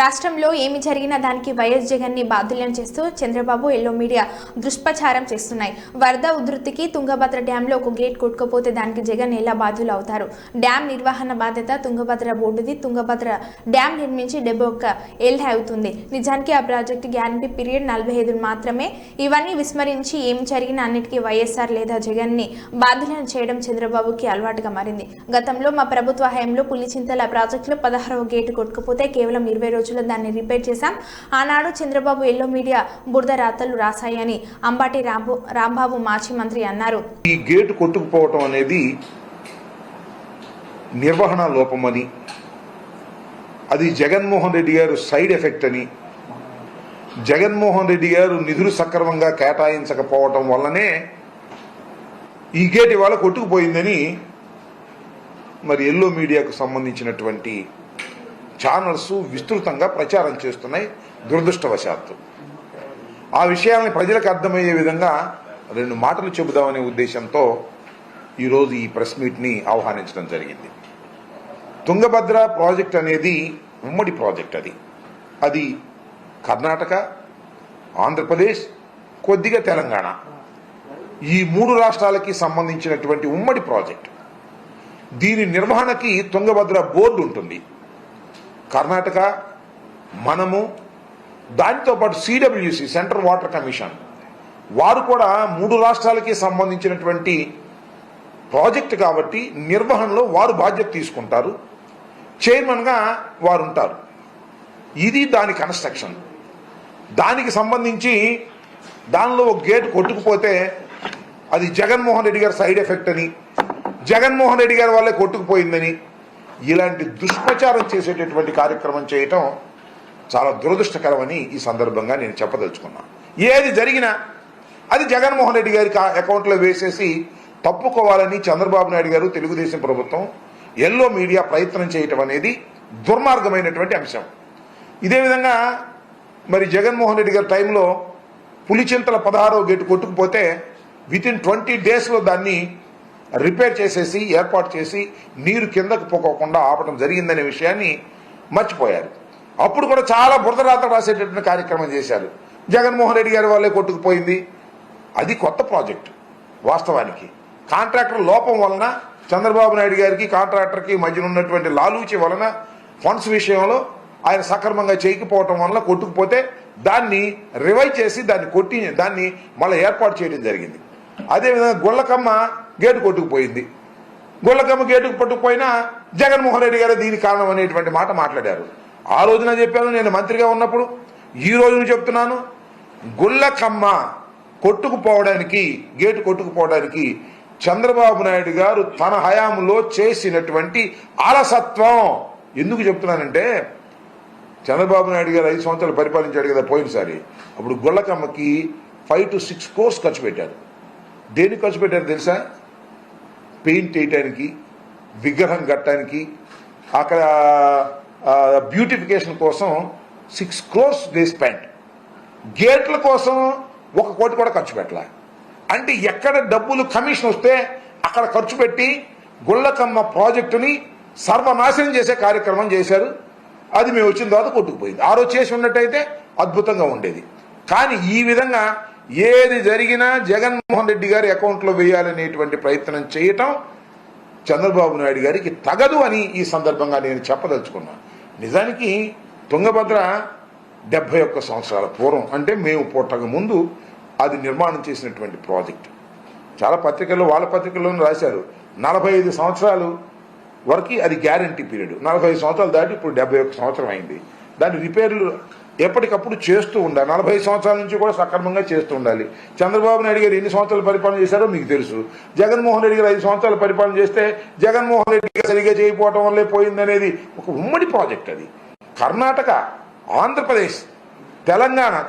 రాష్ట్రంలో ఏమి జరిగినా దానికి వైఎస్ జగన్ని బాధ్యులను చేస్తూ చంద్రబాబు ఎల్లో మీడియా దుష్ప్రచారం చేస్తున్నాయి. వరద ఉధృతికి తుంగభద్ర డ్యాంలో ఒక గేట్ కొట్టుకపోతే దానికి జగన్ ఎలా బాధ్యులు అవుతారు? డ్యామ్ నిర్వహణ బాధ్యత తుంగభద్ర బోర్డుది. తుంగభద్ర డ్యాం నిర్మించి డెబ్బై ఒక్క ఏళ్ళ అవుతుంది. నిజానికి ఆ ప్రాజెక్టు గ్యారంటీ పీరియడ్ నలభై ఐదు మాత్రమే. ఇవన్నీ విస్మరించి ఏం జరిగినా అన్నిటికీ వైఎస్ఆర్ లేదా జగన్ని బాధ్యులను చేయడం చంద్రబాబుకి అలవాటుగా మారింది. గతంలో మా ప్రభుత్వ హయాంలో పులిచింతల ప్రాజెక్టులో పదహారవ గేటు కొట్టుకుపోతే కేవలం ఇరవై రోజుల్లో దాన్ని రిపేర్ చేశాం. ఆనాడు చంద్రబాబు ఎల్లో మీడియా బురద రాతలు రాశాయని అంబాటి రాంబు రాంబాబు మాజీ మంత్రి అన్నారు. ఈ గేటు కొట్టుకుపోవటం అనేది నిర్వహణ లోపమని అది జగన్మోహన్ రెడ్డి గారు సైడ్ ఎఫెక్ట్ అని జగన్మోహన్ రెడ్డి గారు నిధులు సక్రమంగా కేటాయించకపోవటం వల్లనే ఈ గేట్ ఇవాళ కొట్టుకుపోయిందని మరి ఎల్లో మీడియాకు సంబంధించినటువంటి ఛానల్స్ విస్తృతంగా ప్రచారం చేస్తున్నాయి దురదృష్టవశాత్తు. ఆ విషయాన్ని ప్రజలకు అర్థమయ్యే విధంగా రెండు మాటలు చెబుదామనే ఉద్దేశంతో ఈరోజు ఈ ప్రెస్ మీట్ని ఆహ్వానించడం జరిగింది. తుంగభద్ర ప్రాజెక్ట్ అనేది ఉమ్మడి ప్రాజెక్ట్ అది. అది కర్ణాటక ఆంధ్రప్రదేశ్ కొద్దిగా తెలంగాణ. ఈ మూడు రాష్ట్రాలకి సంబంధించినటువంటి ఉమ్మడి ప్రాజెక్ట్. దీని నిర్వహణకి తుంగభద్ర బోర్డు ఉంటుంది. కర్ణాటక మనము దానితో పాటు సిడబ్ల్యూసి సెంట్రల్ వాటర్ కమిషన్ వారు కూడా మూడు రాష్ట్రాలకి సంబంధించినటువంటి ప్రాజెక్ట్ కాబట్టి నిర్వహణలో వారు బాధ్యత తీసుకుంటారు. చైర్మన్గా వారు ఉంటారు ఇది దాని కన్స్ట్రక్షన్. దానికి సంబంధించి దానిలో ఒక గేట్ కొట్టుకుపోతే అది జగన్మోహన్ రెడ్డి గారి సైడ్ ఎఫెక్ట్ అని జగన్మోహన్ రెడ్డి గారి వాళ్ళే కొట్టుకుపోయిందని ఇలాంటి దుష్ప్రచారం చేసేటటువంటి కార్యక్రమం చేయటం చాలా దురదృష్టకరమని ఈ సందర్భంగా నేను చెప్పదలుచుకున్నాను ఏది జరిగినా అది జగన్మోహన్ రెడ్డి గారికి అకౌంట్లో వేసేసి తప్పుకోవాలని చంద్రబాబు నాయుడు గారు తెలుగుదేశం ప్రభుత్వం ఎల్లో మీడియా ప్రయత్నం చేయటం అనేది దుర్మార్గమైనటువంటి అంశం. ఇదే విధంగా మరి జగన్మోహన్ రెడ్డి గారి టైంలో పులిచింతల పదహారో గేటు కొట్టుకుపోతే విత్ ఇన్ ట్వంటీ డేస్లో దాన్ని రిపేర్ చేసేసి ఏర్పాటు చేసి నీరు కిందకు పోకోకుండా ఆపడం జరిగిందనే విషయాన్ని మర్చిపోయారు. అప్పుడు కూడా చాలా బురదరాత రాసేటటువంటి కార్యక్రమం చేశారు. జగన్మోహన్ రెడ్డి గారి వాళ్ళే కొట్టుకుపోయింది. అది కొత్త ప్రాజెక్ట్ వాస్తవానికి. కాంట్రాక్టర్ లోపం వలన చంద్రబాబు నాయుడు గారికి కాంట్రాక్టర్కి మధ్యన ఉన్నటువంటి లాలూచి వలన ఫండ్స్ విషయంలో ఆయన సక్రమంగా చేయకపోవటం వలన కొట్టుకుపోతే దాన్ని రివైవ్ చేసి దాన్ని కొట్టి దాన్ని మళ్ళీ ఏర్పాటు చేయడం జరిగింది. అదేవిధంగా గుళ్ళకమ్మ గేటు కొట్టుకుపోయింది గుళ్ళకమ్మ గేటుకు పట్టుకుపోయినా జగన్మోహన్ రెడ్డి గారు దీనికి కారణం అనేటువంటి మాట మాట్లాడారు. ఆ రోజున చెప్పాను నేను మంత్రిగా ఉన్నప్పుడు ఈ రోజున చెప్తున్నాను గుళ్ళకమ్మ కొట్టుకుపోవడానికి గేటు కొట్టుకుపోవడానికి చంద్రబాబు నాయుడు గారు తన హయాంలో చేసినటువంటి అలసత్వం. ఎందుకు చెప్తున్నానంటే చంద్రబాబు నాయుడు గారు ఐదు సంవత్సరాలు పరిపాలించాడు కదా పోయినసారి. అప్పుడు గుళ్ళకమ్మకి ఫైవ్ టు సిక్స్ కోర్స్ ఖర్చు పెట్టారు. దేనికి ఖర్చు పెట్టారు తెలుసా? పెయింట్ వేయటానికి విగ్రహం కట్టడానికి అక్కడ బ్యూటిఫికేషన్ కోసం సిక్స్ క్రోర్స్ దే స్పెండ్ గేట్ల కోసం ఒక కోటి కూడా ఖర్చు పెట్టాలి. అంటే ఎక్కడ డబ్బులు కమిషన్ వస్తే అక్కడ ఖర్చు పెట్టి గుళ్ళకమ్మ ప్రాజెక్టుని సర్వనాశనం చేసే కార్యక్రమం చేశారు. అది మేము వచ్చిన తర్వాత కొట్టుకుపోయింది. ఆ రోజు చేసి ఉన్నట్టయితే అద్భుతంగా ఉండేది. కానీ ఈ విధంగా ఏది జరిగినా జగన్మోహన్ రెడ్డి గారి అకౌంట్లో వేయాలనేటువంటి ప్రయత్నం చేయటం చంద్రబాబు నాయుడు గారికి తగదు అని ఈ సందర్భంగా నేను చెప్పదలుచుకున్నాను నిజానికి తుంగభద్ర డెబ్బై ఒక్క సంవత్సరాల పూర్వం అంటే మేము పుట్టక ముందు అది నిర్మాణం చేసినటువంటి ప్రాజెక్ట్. చాలా పత్రికల్లో వాళ్ళ పత్రికల్లోనూ రాశారు. నలభై ఐదు సంవత్సరాలు వరకు అది గ్యారంటీ పీరియడ్. నలభై సంవత్సరాలు దాటి ఇప్పుడు డెబ్బై ఒక్క సంవత్సరం అయింది. దాని రిపేర్లు ఎప్పటికప్పుడు చేస్తూ ఉండాలి. నలభై సంవత్సరాల నుంచి కూడా సక్రమంగా చేస్తూ ఉండాలి. చంద్రబాబు నాయుడు గారు ఎన్ని సంవత్సరాలు పరిపాలన చేశారో మీకు తెలుసు. జగన్మోహన్ రెడ్డి గారు ఐదు సంవత్సరాలు పరిపాలన చేస్తే జగన్మోహన్ రెడ్డి గారు సరిగా చేయకపోవడం వల్లే పోయిందనేది ఒక ఉమ్మడి ప్రాజెక్ట్ అది. కర్ణాటక ఆంధ్రప్రదేశ్ తెలంగాణ